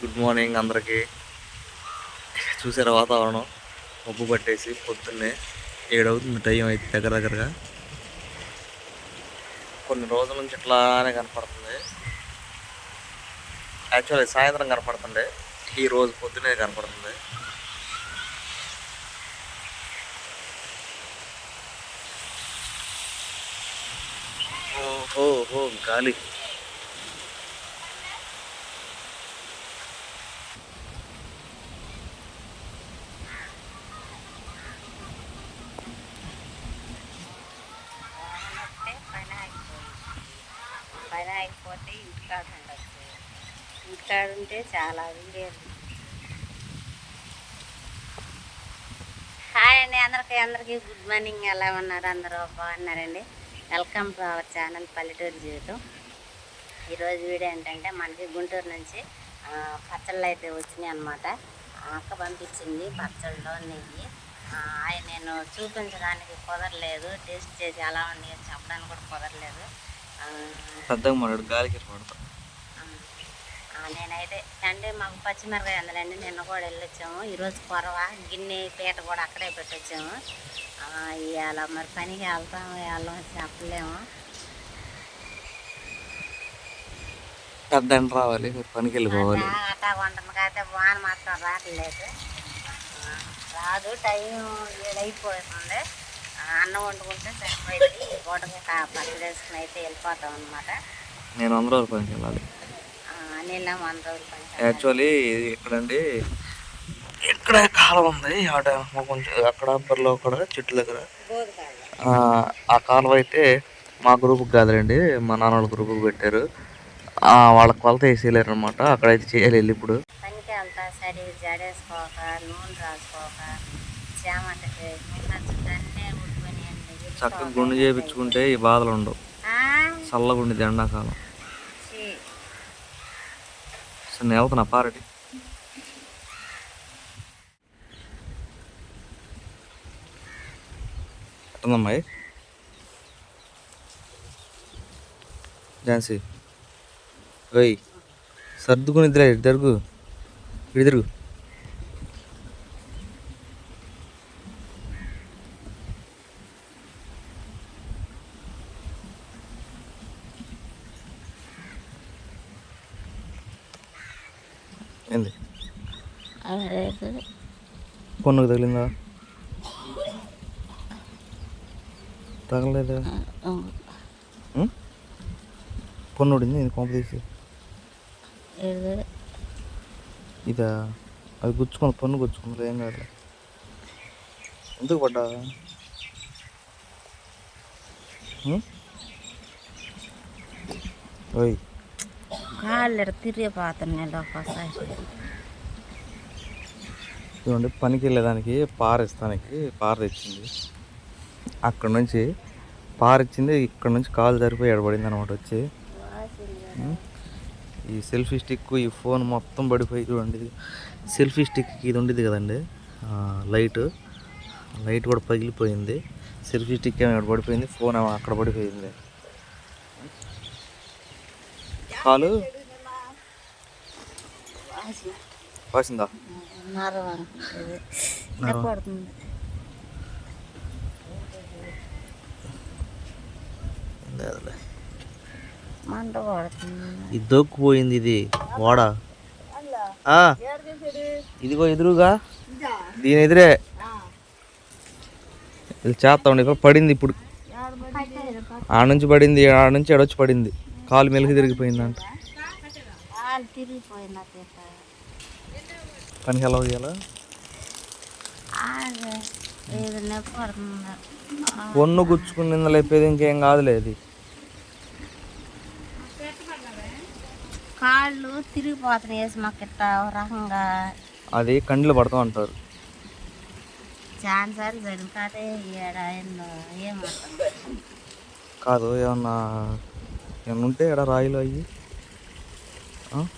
Good morning అందరికీ. చూసారా వాతావరణం? మబ్బు పట్టేసి పొద్దున్నే ఏడవుతుంది టైం అయితే దగ్గర దగ్గరగా. కొన్ని రోజుల నుంచి ఇట్లానే కనపడుతుంది. యాక్చువల్లీ సాయంత్రం కనపడుతుంది ఈ రోజు పొద్దునే కనపడుతుంది. ఓహో గాలి. పని ఆగిపోతే ఇంటికాడ ఉండొచ్చు ఇంటికాడ ఉంటే చాలా వీడియోలు. హాయ్ అండి అందరికీ అందరికీ గుడ్ మార్నింగ్. ఎలా ఉన్నారు అందరూ? బాగున్నారండి? వెల్కమ్ టు అవర్ ఛానల్ పల్లెటూరు జీవితం. ఈరోజు వీడియో ఏంటంటే మనకి గుంటూరు నుంచి పచ్చళ్ళు అయితే వచ్చినాయి అనమాట అక్క పంపించింది పచ్చళ్ళు నెయ్యి. ఆయన నేను చూపించడానికి కుదరలేదు. టేస్ట్ చేసి ఎలా ఉన్నాయో చెప్పడానికి కూడా కుదరలేదు. పెద్దగా మాట్లాడు గాలికి పడతా నేనైతే అంటే మాకు పచ్చిమిరకాయ ఉందండి నిన్న కూడా వెళ్ళొచ్చాము. ఈరోజు కొరవ గిన్నె పీట కూడా అక్కడే పెట్టొచ్చాము. ఇవాళ మరి పనికి వెళ్తాము వెళ్ళం చెప్పలేము. పెద్ద రావాలి మీరు పనికి వెళ్ళిపోవాలి. అట్టా- అయితే వాన మాత్రం రావట్లేదు. రాదు టైం ఏడైపోతుంది అన్నం వండుకుంటే సరిపోయింది. ఈ పూటకి కా- పచ్చడి వేసుకుని అయితే వెళ్ళిపోతాం అనమాట నేను వంద రోజుల పనికి వెళ్ళాలి. నీళ్ళ వంద రోజులు పని యాక్చువల్లీ ఇక్కడండి ఇక్కడ కాలం ఉంది. అట కొంచెం అక్కడ అప్పర్లో కూడా చెట్ల దగ్గర. ఆ, కాలువ అయితే మా గ్రూప్కి కాదులేండి మా నాన్న వాళ్ళ గ్రూప్కి పెట్టారు. ఆ, వాళ్ళ కొలత వేసేయలేరు అనమాట అక్కడైతే చేయాలి వెళ్ళి ఇప్పుడు. పనికి వెళ్తా సరి జడేసుకోక నూనె రాసుకోక చామంతికి నూనె చుట్టూ ఊడిపోయినాయండి చక్కగా గుండు చేయించుకుంటే ఈ బాధలు ఉండవు. చల్లగా ఉండేది ఎండాకాలం. నేను వెళ్తున్నా పారటి ఎట్టుందమ్మాయి ఝాన్సీ. ఓయ్ సర్దుకుని ఇద్దరే ఇటు తిరుగు. ఏంది పొన్నుకు తగిలిందా తగలలేదా ఉం? పొన్ను ఉడింది ఇది కొంప తీసి ఇదా అది గుచ్చుకుంది పన్ను గుచ్చుకుంది ఏం కాదు ఎందుకు పడ్డా ఉం? ఓయ్ కాళ్ళు తిరిగిపోతున్నాయి ఒక్కోసారి పనికి వెళ్ళేదానికి పార ఇస్తానికి పార తెచ్చింది. అక్కడ నుంచి పార ఇచ్చింది ఇక్కడ నుంచి కాలు సరిపోయి ఎడబడింది అనమాట వచ్చి ఈ సెల్ఫీ స్టిక్ ఈ ఫోన్ మొత్తం పడిపోయి చూడండి సెల్ఫీ స్టిక్ ఇది ఉండేది కదండి లైట్. లైట్ కూడా పగిలిపోయింది. సెల్ఫీ స్టిక్ ఏమో ఇక్కడ పడిపోయింది ఫోన్ ఏమో అక్కడ పడిపోయింది. కాలు వాసిందా ఇది దొక్కుపోయింది ఇది ఓడ ఆ, ఇదిగో ఎదురుగా. దీని ఎదురే. ఇది చేస్తా ఉండి పడింది ఇప్పుడు. ఆ నుంచి పడింది ఆ నుంచి ఎడొచ్చి పడింది. కాలు మెలికి తిరిగిపోయిందంట. పనికి ఎలా చేయాలా? ఇది ఒన్ను గుచ్చుకుని లేపేది ఇంకేం కాదులే అది. కాళ్ళు తిరిగిపోతున్నాయి మాకు ఇట్లా రకంగా. అది కండ్లు పడతాం అంటారు. చాలా సార్లు జరుగుతాదే ఏడ ఏమంటుంది కాదు ఏమన్నా ఏమన్నా ఉంటే ఎడ రాయిలు అయ్యి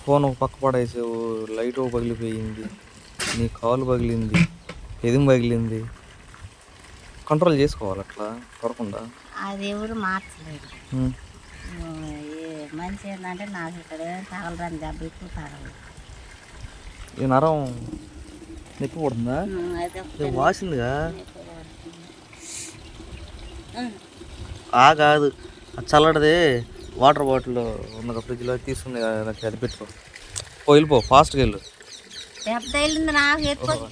ఫోన్ ఒక పక్క పడేసావు లైట్ ఒక పగిలిపోయింది నీ కాలు పగిలింది ఎదుము పగిలింది. కంట్రోల్ చేసుకోవాలి అట్లా పడకుండా. అది ఎవరు మార్చలేదు మనిషి ఏంటంటే నాకు ఇక్కడ తగలరాని దెబ్బ ఎక్కువ తగలదు. ఈ నరం నొప్పి పడుతుందా? వాసిందిగా? ఆ కాదు ఆ చల్లటిది. వాటర్ బాటిల్ ఉన్న ఫ్రిడ్జ్లో తీసుకుని నాకు అది పెట్టుకో. పో వెళ్ళిపో ఫాస్ట్గా వెళ్ళు.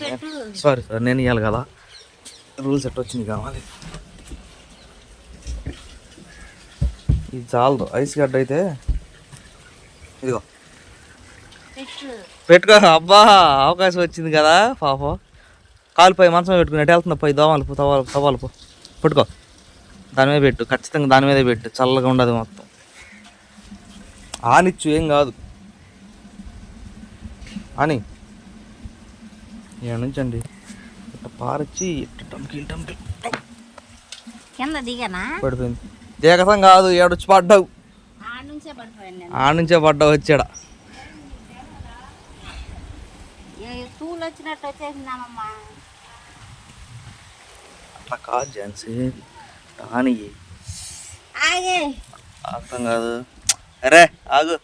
పెట్టు. సారీ సార్ నేను ఇవ్వాలి కదా. రూల్స్ ఎట్ట వచ్చింది కావాలి? ఇది చాలదు ఐస్ గడ్డ అయితే ఇదిగో. పెట్టు. పెట్టుకో. అబ్బా అవకాశం వచ్చింది కదా పాపం. కాలుపై మంచం పెట్టుకుని ఎటు వెళ్తున్నా పోయి దోమలు పో తవాలు తవాలు పో. పెట్టుకో. దాని మీద పెట్టు. ఖచ్చితంగా దాని మీదే పెట్టు. చల్లగా ఉండదు మొత్తం. ఆనిచ్చు ఏం కాదు. అని ఇక్కడ నుంచి అండి ఇట్ట పారచ్చి కింద దిగానా? పడిపోయింది. దేగసం కాదు ఏడొచ్చి పడ్డావు. ఆ నుంచే పడ్డావు వచ్చాడ. ఏ తూలు వచ్చినట్టు వచ్చేసిందామమ్మా. అట్లా కాదు ఝాన్సీ. ఆగే. అర్థం కాదు. అరే ఆగు.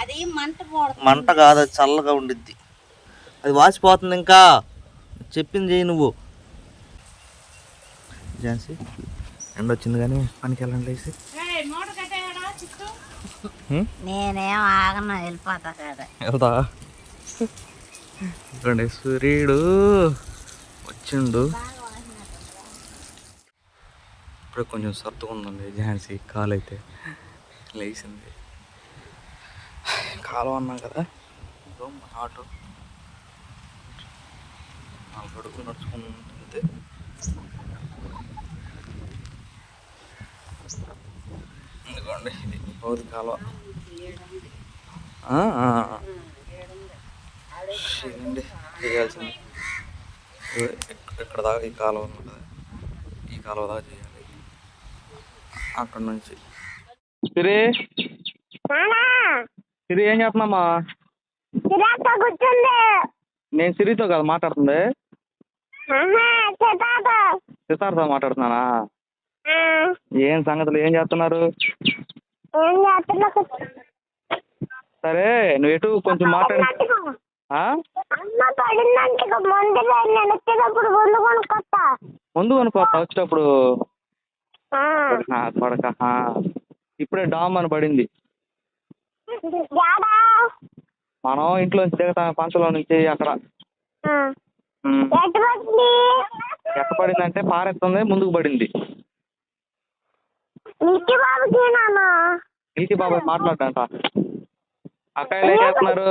అది మంట మంట కాదు చల్లగా ఉండిద్ది. అది వాసిపోతుంది ఇంకా. చెప్పింది నువ్వు. ఝాన్సీ ఎండ వచ్చింది కానీ పనికి వెళ్ళండి లేసి? నేనేం ఆగను వెళ్ళిపోతా కదా. వెళ్తా. సూర్యుడు వచ్చిండు. ఇప్పుడు కొంచెం సర్దుగా ఉందండి ఝాన్సీ కాలు అయితే లేచింది. కాలం అన్నాం కదా. ఇదిగో మన ఆటో. నాలుగు అడుగులు నడుచుకుంటే ఇదిగోండి ఇది బౌద్ధ కాలువ. ఆ, ఇదండి చేయాల్సింది. ఇక్కడ దాకా ఈ కాలువ ఉంది కదా. ఈ కాలువ దాకా చేయాలి. అక్కడ నుంచి. సిరి సిరి ఏం చేస్తున్నామా కూర్చుంది. నేను సిరితో కదా మాట్లాడుతుంది. సితార్తో మాట్లాడుతున్నానా? ఏం సంగతులు ఏం చేస్తున్నారు? సరే నువ్వు ఎటు కొంచెం మాట్లాడి. ముందు కొనుక్కొస్తా వచ్చేటప్పుడు. కొడక. ఇప్పుడే డామ్ అని పడింది. మనం ఇంట్లో నుంచి దిగుతాం పంచలో నుంచి అక్కడ. ఎటు పడింది? ఎక్కడ పడిందంటే పారెత్తుంది ముందుకు పడింది. మిల్కీ బాబాయ్ మాట్లాడంట అక్కాయలు ఏం చేస్తున్నారు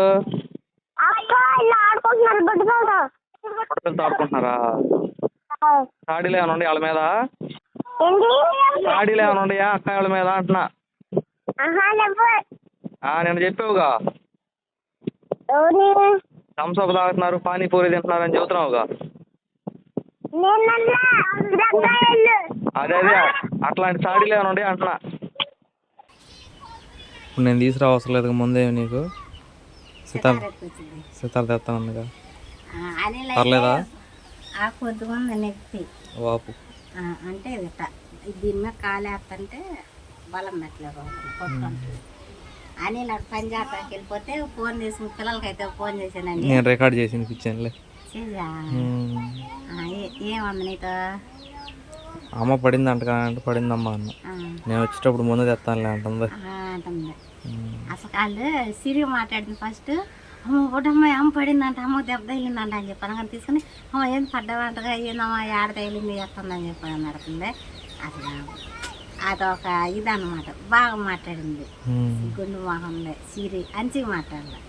అక్క ఆడుకుంటున్నారు సాడీలు ఏమైనా ఉండి వాళ్ళ మీద? సాడీలు ఏమైనా ఉన్నాయా అక్కాయల మీద అంటున్నా. నిన్న చెప్పావుగా. థమ్స్అప్ తాగుతున్నారు పానీపూరి తింటున్నారు అని చెబుతున్నావుగా. అదే అదే. అట్లాంటి సాడీలు ఏమైనా ఉండే అంటున్నా. ఇప్పుడు నేను తీసుకురా అవసరం లేదు ముందే నీకు. సితార్ తెస్తానుగా అనిల్ పర్లేదా? ఆ కొద్దిగా ఉంది నొప్పి వాపు. ఆ, అంటే. దీని మీద కాలేస్తుంటే బలం పెట్టలేదు అని నాకు చేస్తాకి వెళ్ళిపోతే ఫోన్ చేసి పిల్లలకైతే ఫోన్ చేశానండి. నేను రికార్డ్ చేసి ఉమ్. ఏమంది నీతో? అమ్మ పడింది అంట అంటే పడిందమ్మా అన్న. నేను వచ్చేటప్పుడు ముందు తెస్తానులే అంటుంది. అసలు వాళ్ళు సిరి మాట్లాడింది ఫస్ట్ అమ్మ ఒకటమ్మ అమ్మ పడిందంట అమ్మ దెబ్బ తగిలిందంట అని చెప్పాను కానీ తీసుకుని అమ్మ ఏం పడ్డావంటగా ఏందమ్మా ఏడ తగిలింది ఎత్తుందని చెప్పి నడుతుంది అసలు అదొక ఇదన్నమాట. బాగా మాట్లాడింది. గుండు మొహంలో సిరి అంచిగా మాట్లాడలే.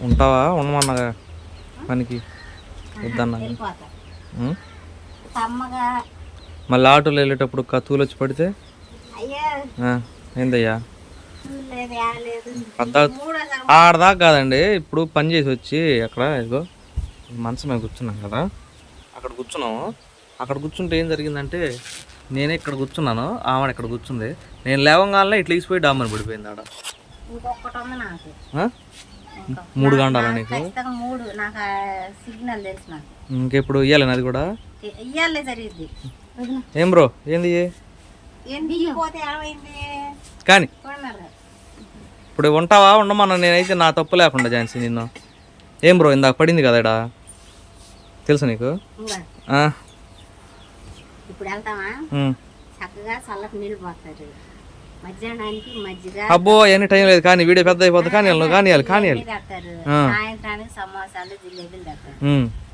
ఉంటావా? ఉండమన్నగా? పనికి? వద్దన్నా మళ్ళీ ఆటోలో వెళ్ళేటప్పుడు కత్తులు వచ్చి పడితే? అయ్యా. ఏందయ్యా? ఆడదాకా కాదండి. ఇప్పుడు పని చేసి వచ్చి అక్కడ ఇదిగో మంచం మీద కూర్చున్నాం కదా. అక్కడ కూర్చున్నాము. అక్కడ కూర్చుంటే ఏం జరిగిందంటే నేనే ఇక్కడ కూర్చున్నాను ఆమె ఇక్కడ కూర్చుంది. నేను లేవంగానే ఇట్లా తీసిపోయి డామని పడిపోయింది ఆడ? మూడు గంటల నీకు? మూడు. సిగ్నల్ ఇంకెప్పుడు ఇయ్యాలి అది కూడా? ఇయ్యాలే జరిగింది. ఏం బ్రో? ఏంది? ఏంది? పోతే ఏమైంది? కానీ ఇప్పుడు ఉంటావా? ఉండమన్నా నేనైతే నా తప్పు లేకుండా ఝాన్సీ నిన్ను. ఏం బ్రో ఇందాక పడింది కదా ఇడా తెలుసు నీకు? ఇప్పుడు వెళ్తామా. చక్కగా చల్లటి నీళ్ళు పోతారు మధ్యాహ్నానికి మజ్జిగ అబ్బో ఎన్ని టైం లేదు. కానీ వీడియో పెద్ద అయిపోతుంది కానీ తెస్తారు ఆ. సాయంత్రానికి సమోసాలు జిలేబీలు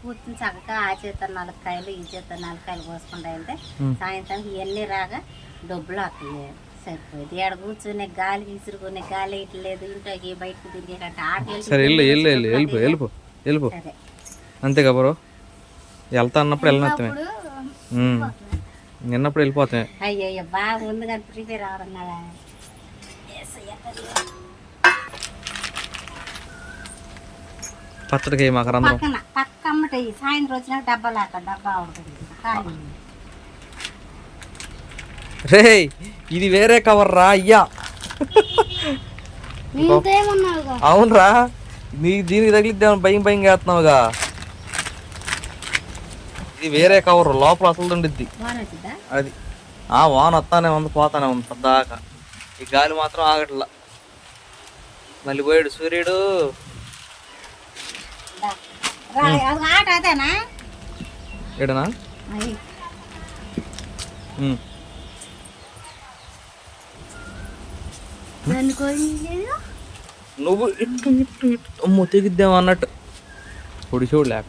కూర్చుని చక్కగా ఆ చేత నాలుగు కాయలు ఈ చేత నాలుగు కాయలు వెళ్తే ఉమ్. సాయంత్రానికి ఇవన్నీ రాగా డబ్బులు వస్తాయి. సరిపోయింది. ఇక్కడ కూర్చునే గాలి విసురుకునే గాలి ఇట్లేదు ఇంట్లోకి బయటకు తిరిగేటట్టు ఆటలు సరే వెళ్ళు వెళ్ళు వెళ్ళు వెళ్ళిపో వెళ్ళిపో వెళ్ళిపో. సరే. అంతేగా బ్రో? వెళ్తా అన్నప్పుడు వెళ్ళినత్తమే. నిన్నప్పుడు వెళ్ళిపోతాయి అయ్యో అయ్యో బాగా ఉంది కానీ ప్రిపేర్ అవరన్నాడా పచ్చడికి మాకు రంధ్రం పక్కన పక్క అమ్మట సాయంత్రం వచ్చినా డబ్బా లేక డబ్బా ఉంటుంది రే ఇది వేరే కవర్ రా అయ్యా. అవునరా నీ దీనికి తగిలిద్దామని భయం భయం చేస్తున్నావుగా ఇది వేరే కవర్ లోపల అసలు ఉండిద్ది. అది. ఆ వాన వస్తానే ఉంది పోతానే ఉంది పద్దాకా ఈ గాలి మాత్రం ఆగట్లా. మళ్ళీ పోయాడు సూర్యుడు. దా. నువ్వు ఇట్టు ఇట్టు ఇట్టు అమ్మో తెగిద్దాం అన్నట్టు. పొడి చూడు లేక.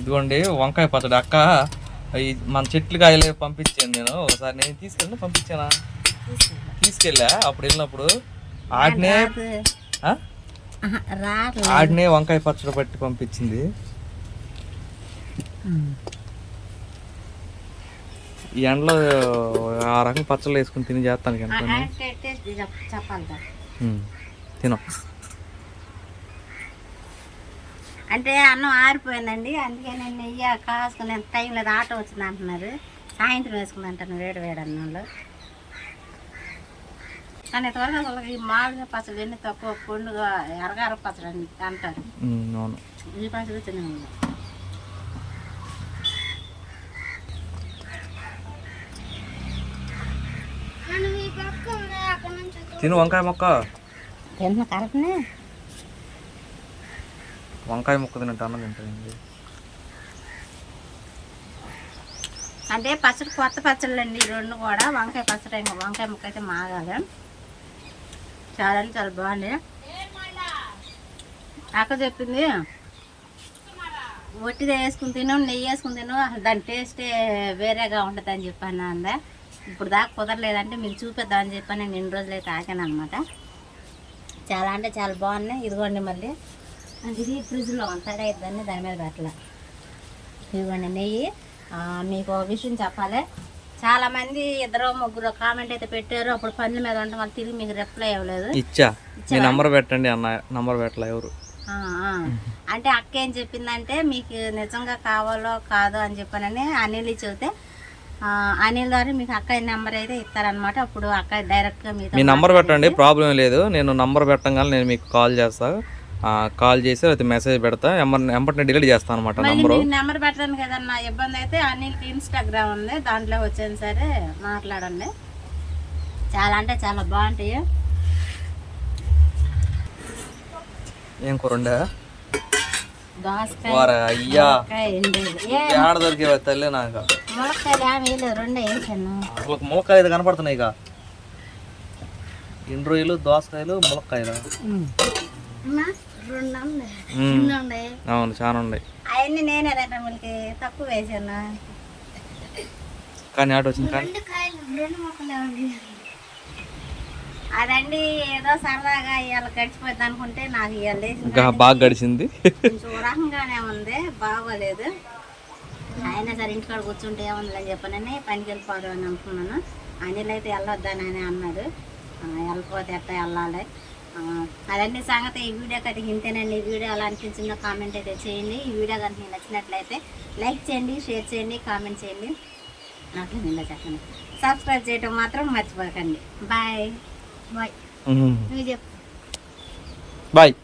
ఇదిగోండి వంకాయ పచ్చడి అక్క. ఈ మన చెట్లు కాయలే పంపించాను నేను. ఒకసారి నేను తీసుకెళ్ళి పంపించానా? తీసుకెళ్ళా. అప్పుడు వెళ్ళినప్పుడు ఆడినే ఆడినే వంకాయ పచ్చడి పట్టి పంపించింది. ఈ ఎండలో ఆ రకం పచ్చళ్ళు వేసుకుని తిని చేస్తాను కదా తిను. అంటే అన్నం ఆరిపోయిందండి అందుకే నేను నెయ్యి కాసుకునే టైం లేదు ఆటో వచ్చింది అంటున్నారు. సాయంత్రం వేసుకుంది అంటాను వేడి వేడి అన్నంలో. కానీ త్వరగా వాళ్ళకి ఈ మామిడికాయ పచ్చడి ఎన్ని తక్కువ పండుగ ఎరగార పచ్చడి అని అంటారు. అవును. ఈ పచ్చడి తినే తిను వంకాయ మొక్క. తిన్న కరెక్ట్నే వంకాయ మొక్క తింటా అన్న తింటానండి అంటే పచ్చడి కొత్త పచ్చళ్ళు అండి ఈ రెండు కూడా. వంకాయ పచ్చడి ఇంకా వంకాయ ముక్క అయితే మాగాలి. చాలా అంటే చాలా బాగుంది అక్క చెప్పింది ఒట్టిదే వేసుకుని తిను నెయ్యి వేసుకుని తిను అసలు దాని టేస్టే వేరేగా ఉంటుంది అని చెప్పాను అందా. ఇప్పుడు దాకా కుదరలేదంటే మీకు చూపిద్దామని చెప్పి నేను ఎన్ని రోజులు అయితే ఆగాను అనమాట చాలా అంటే చాలా బాగున్నాయి. ఇదిగోండి మళ్ళీ. ఇది ఫ్రిడ్జ్లో ఉంటాడే దాన్ని దాని మీద పెట్టాల. ఇదిగోండి నెయ్యి. మీకు విషయం చెప్పాలి. చాలా మంది ఇద్దరు ముగ్గురు కామెంట్ అయితే పెట్టారు. అప్పుడు పనుల మీద ఉంటే వాళ్ళు తిరిగి మీకు రిప్లై ఇవ్వలేదు. ఇచ్చా. మీ నంబర్ పెట్టండి అన్న నంబర్ పెట్టలే ఎవరు. అంటే అక్క ఏం చెప్పిందంటే మీకు నిజంగా కావాలో కాదో అని చెప్పానని అనిల్ చెబితే అనిల్ ద్వారా మీకు అక్క నెంబర్ అయితే ఇస్తారనమాట అప్పుడు అక్క డైరెక్ట్గా మీ నంబర్ పెట్టండి ప్రాబ్లం లేదు. నేను నంబర్ పెట్టగానే నేను మీకు కాల్ చేస్తా. ఆ, కాల్ చేసి అయితే మెసేజ్ పెడతా ఎంబర్ ఎంబటిని డిలీట్ చేస్తాను అనమాట నంబరు. నెంబర్ పెట్టడానికి ఏదన్నా ఇబ్బంది అయితే అనిల్కి ఇన్స్టాగ్రామ్ ఉంది దాంట్లో వచ్చాను సరే మాట్లాడండి. చాలా అంటే చాలా బాగుంటాయి. ఏం కూరండా అయ్యా. ఏడ దొరికేవా తల్లి నాకు? ములక్కాయలు అసలు కనపడుతున్నాయి ఇక. ఇండ్రోయిలు దోసకాయలు ములక్కాయలు? అవును చాలా ఉన్నాయి. అవన్నీ నేనే రేట మిల్కి తక్కువ వేసాను? కానీ ఆట వచ్చింది కానీ. అదండి ఏదో సరదాగా ఇవాళ గడిచిపోద్ది అనుకుంటే నాకు ఇవాళ బాగా గడిచింది. రకంగానే ఉంది బాగోలేదు. అయినా సరే ఇంటికాడ కూర్చుంటే ఏముంది అని చెప్పనని పనికి వెళ్ళిపోదాం అని అనుకున్నాను. అనిల్ అయితే వెళ్ళొద్దానని అన్నాడు. వెళ్ళిపోతే ఎట్టా వెళ్ళాలి? అదన్నీ సంగతి ఈ వీడియో కనుక ఇంతేనండి ఈ వీడియో ఎలా అనిపించిందో కామెంట్ అయితే చేయండి. ఈ వీడియో కనుక మీకు నచ్చినట్లయితే లైక్ చేయండి షేర్ చేయండి కామెంట్ చేయండి. అట్లా నిన్న చెప్పండి సబ్స్క్రైబ్ చేయటం మాత్రం మర్చిపోకండి. బాయ్. బాయ్. నువ్వు చెప్పు. బాయ్.